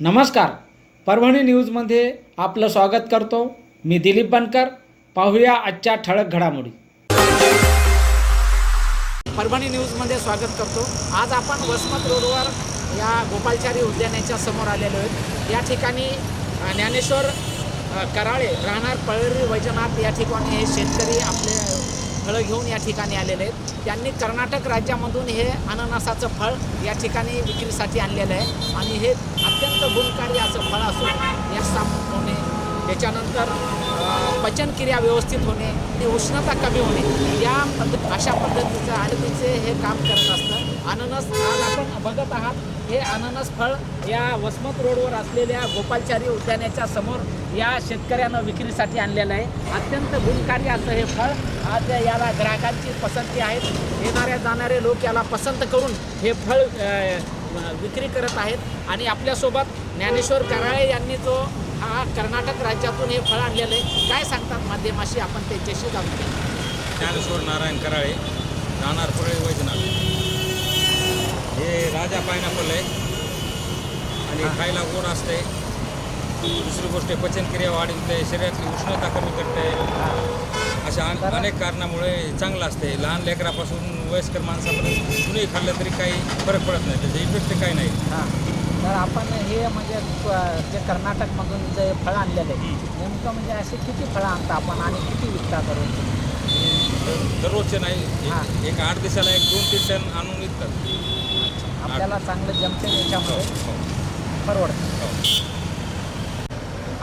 नमस्कार. परभणी न्यूजमध्ये आपलं स्वागत करतो. मी दिलीप बनकर. पाहूया आजच्या ठळक घडामोडी. परभणी न्यूजमध्ये स्वागत करतो. आज आपण वसमत रोडवर या गोपालचारी उद्यानाच्या समोर आलेलो आहेत. या ठिकाणी ज्ञानेश्वर कराळे राहणार पळरी वैजनाथ या ठिकाणी हे शेतकरी आपले फळं घेऊन या ठिकाणी आलेले आहेत. त्यांनी कर्नाटक राज्यामधून हे अननसाचं फळ या ठिकाणी विक्रीसाठी आणलेलं आहे. आणि हे अत्यंत गुणकारी असं फळ असून या सामने त्याच्यानंतर पचनक्रिया व्यवस्थित होणे ती उष्णता कमी होणे या पद्धत अशा पद्धतीचं आयुर्वेदचे हे काम करत असतं. अननस आज आपण बघत आहात हे अननस फळ या वसमत रोडवर असलेल्या गोपालचारी उद्यानाच्या समोर या शेतकऱ्यानं विक्रीसाठी आणलेलं आहे. अत्यंत गुणकारी असं हे फळ आज याला ग्राहकांची पसंती आहे. येणाऱ्या जाणारे लोक याला पसंत करून हे फळ विक्री करत आहेत. आणि आपल्यासोबत ज्ञानेश्वर कराळे यांनी जो कर्नाटक राज्यातून हे फळ आणलेलं आहे. काय सांगतात माध्यमाशी आपण त्यांच्याशी जाणून घेऊ. ज्ञानेश्वर नारायण कराळे राहणार फळे वैजनाथ हे राजा पायनॅपल आहे. आणि खायला गोड असते दुसरी गोष्ट आहे, पचनक्रिया वाढवते शरीरातली उष्णता कमी करते. अशा अन- अनेक कारणामुळे चांगलं असते लहान लेकरापासून वयस्कर माणसापर्यंत कुणीही खाल्लं तरी काही फरक पडत नाही. त्याचा इफेक्ट काही नाही. हां. तर आपण हे म्हणजे जे कर्नाटकमधून जे फळं आणलेलं आहे नेमकं म्हणजे असे किती फळं आणता आपण आणि किती विकता करून? दर- दररोजचे नाही हां. एक- आठ दिवसाला एक दोन तीन टन आणून विकतात. आपल्याला चांगलं जमते याच्यामुळे. हो, परवडतं. हो.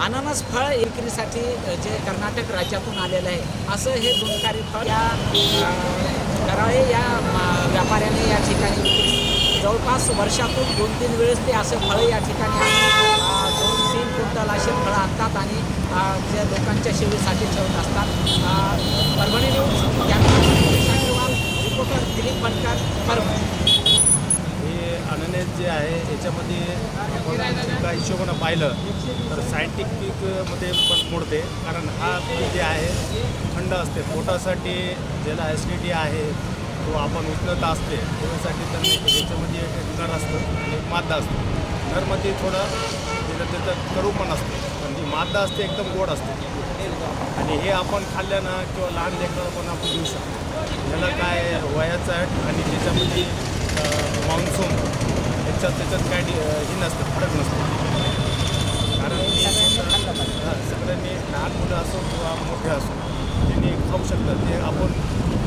अननस फळ विक्रीसाठी जे कर्नाटक राज्यातून आलेलं आहे असं हे गुणकारी फळ या अ, कराळे या व्यापाऱ्याने या ठिकाणी जवळपास वर्षातून दोन तीन वेळेस ते असे फळं या ठिकाणी दोन तीन क्विंटल असे फळं आणतात आणि जे लोकांच्या सेवेसाठी ठेवत असतात. Parbhani news reporter Dilip Bankar Parbhani. हे अननेस जे आहे याच्यामध्ये आपण एका हिशोबानं पाहिलं तर सायंटिफिकमध्ये पण मोडते. कारण हा जे आहे थंड असते. पोटासाठी ज्याला ॲसिडिटी आहे तो आपण उष्णता असते त्याच्यासाठी त्यांनी याच्यामध्ये एक घर असतं आणि एक मादा असतो. घरमध्ये थोडं त्याचं त्याचं करू पण असते. पण जी मादा असते एकदम गोड असते आणि हे आपण खाल्ल्यानं किंवा लहान लेकराला पण आपण देऊ शकतो. त्याला काय वयाचं आहे आणि त्याच्यामध्ये मान्सून त्याच्यात त्याच्यात काय हे नसतं फरक नसतं कारण ते हां, सगळ्यांनी लहान मुलं असो किंवा मोठे असो त्यांनी खाऊ शकतात ते आपण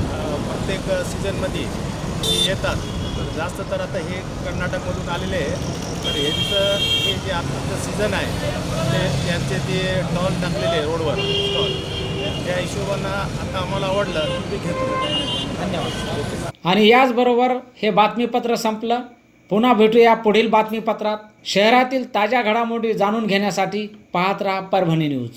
अं, प्रत्येक सीझनमध्ये येतात. तर जास्त तर आता हे कर्नाटकमधून आलेले आहे तर ह्यांचं हे जे आत्ताचं सीझन आहे ते त्यांचे ते टॉल टाकलेले आहे रोडवर स्टॉल त्या हिशोबानं आता आम्हाला आवडलं ते घेतलं. धन्यवाद. आणि याचबरोबर हे बातमीपत्र संपलं. पुन्हा भेटूया पुढील बातमीपत्रात. शहरातील ताज्या घडामोडी जाणून घेण्यासाठी पाहत राहा परभणी न्यूज.